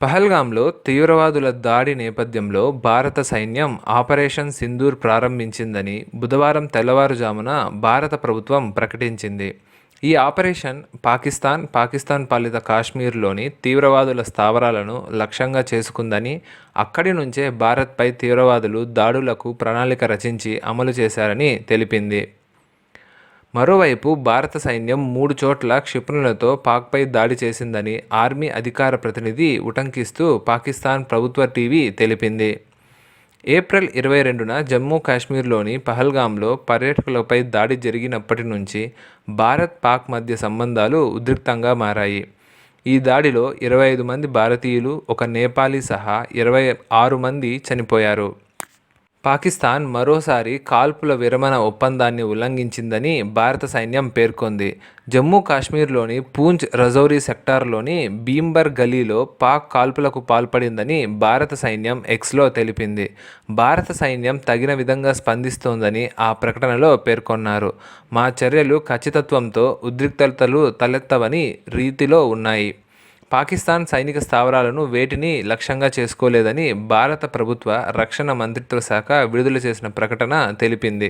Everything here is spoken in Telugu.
పహల్గాంలో తీవ్రవాదుల దాడి నేపథ్యంలో భారత సైన్యం ఆపరేషన్ సింధూర్ ప్రారంభించిందని బుధవారం తెల్లవారుజామున భారత ప్రభుత్వం ప్రకటించింది. ఈ ఆపరేషన్ పాకిస్తాన్ పాకిస్తాన్ పాలిత కాశ్మీర్లోని తీవ్రవాదుల స్థావరాలను లక్ష్యంగా చేసుకుందని అక్కడి నుంచే భారత్పై తీవ్రవాదులు దాడులకు ప్రణాళిక రచించి అమలు చేశారని తెలిపింది. మరోవైపు భారత సైన్యం మూడు చోట్ల క్షిపణులతో పాక్పై దాడి చేసిందని ఆర్మీ అధికార ప్రతినిధి ఉటంకిస్తూ పాకిస్తాన్ ప్రభుత్వ టీవీ తెలిపింది. ఏప్రిల్ ఇరవై రెండున జమ్మూ కాశ్మీర్లోని పహల్గాంలో పర్యాటకులపై దాడి జరిగినప్పటి నుంచి భారత్ పాక్ మధ్య సంబంధాలు ఉద్రిక్తంగా మారాయి. ఈ దాడిలో ఇరవై ఐదు మంది భారతీయులు ఒక నేపాలీ సహా ఇరవై ఆరు మంది చనిపోయారు. పాకిస్తాన్ మరోసారి కాల్పుల విరమణ ఒప్పందాన్ని ఉల్లంఘించిందని భారత సైన్యం పేర్కొంది. జమ్మూ కాశ్మీర్లోని పూంచ్ రజౌరీ సెక్టార్లోని భీంబర్ గలీలో పాక్ కాల్పులకు పాల్పడిందని భారత సైన్యం ఎక్స్లో తెలిపింది. భారత సైన్యం తగిన విధంగా స్పందిస్తోందని ఆ ప్రకటనలో పేర్కొన్నారు. మా చర్యలు ఖచ్చితత్వంతో ఉద్రిక్తతలు తలెత్తవని రీతిలో ఉన్నాయి. పాకిస్తాన్ సైనిక స్థావరాలను వేటిని లక్ష్యంగా చేసుకోలేదని భారత ప్రభుత్వ రక్షణ మంత్రిత్వ శాఖ విడుదల చేసిన ప్రకటన తెలిపింది.